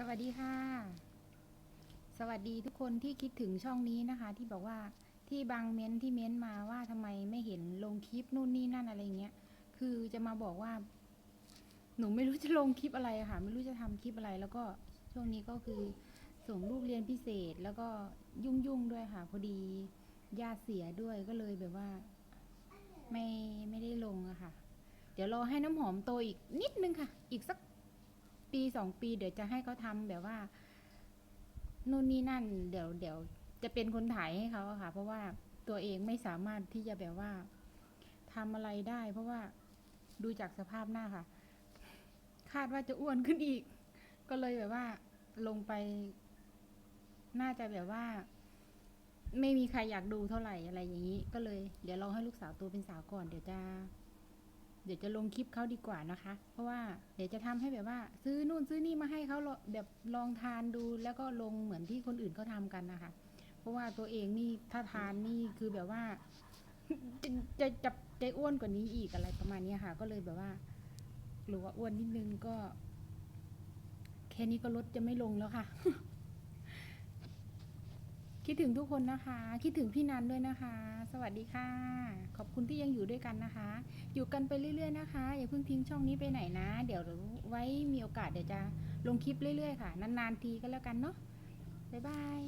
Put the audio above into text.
สวัสดีค่ะ สวัสดีทุกคนที่คิดถึงช่องนี้นะคะ ที่บอกว่าที่บางเม้นที่เม้นมาว่าทำไมไม่เห็นลงคลิปนู่นนี่นั่นอะไรเงี้ย คือจะมาบอกว่า หนูไม่รู้จะลงคลิปอะไรค่ะ ไม่รู้จะทำคลิปอะไร แล้วก็ช่วงนี้ก็คือส่งลูกเรียนพิเศษแล้วก็ยุ่งๆด้วยค่ะ พอดีญาติเสียด้วยก็เลยแบบว่า ไม่ไม่ได้ลงอะค่ะ เดี๋ยวรอให้น้ำหอมโตอีกนิดนึงค่ะ อีกสัก สองปีเดี๋ยวจะให้เขาทำแบบว่านู่นนี่นั่น เดี๋ยวเดี๋ยวจะเป็นคนถ่ายให้เขาค่ะ เพราะว่าตัวเองไม่สามารถที่จะแบบว่าทำอะไรได้ เพราะว่าดูจากสภาพหน้าค่ะ คาดว่าจะอ้วนขึ้นอีก ก็เลยแบบว่า ลงไป น่าจะแบบว่า ไม่มีใครอยากดูเท่าไหร่อะไรอย่างนี้ ก็เลย เดี๋ยวรองให้ลูกสาวโตเป็นสาวก่อนเดี๋ยวจะ เดี๋ยวจะลงคลิปเขาดีกว่านะคะ เพราะว่าเดี๋ยวจะทำให้แบบว่า ซื้อนู่นซื้อนี่มาให้เขาแบบลองทานดูแล้วก็ลงเหมือนที่คนอื่นเขาทำกันนะคะ เพราะว่าตัวเองนี่ถ้าทานนี่คือแบบว่า จะจะจะจะอ้วนกว่านี้อีกอะไรประมาณนี้ค่ะ ก็เลยแบบว่าหรือว่าอ้วนนิดนึงก็ แค่นี้ก็ลดจะไม่ลงแล้วค่ะ คิดถึงทุกคนนะคะ คิดถึงพี่นันด้วยนะคะ สวัสดีค่ะ ขอบคุณที่ยังอยู่ด้วยกันนะคะ อยู่กันไปเรื่อย ๆ นะคะ อย่าเพิ่งทิ้งช่องนี้ไปไหนนะ เดี๋ยวไว้มีโอกาสเดี๋ยวจะลงคลิปเรื่อย ๆ ค่ะ นานๆทีก็แล้วกันเนาะบ๊ายบาย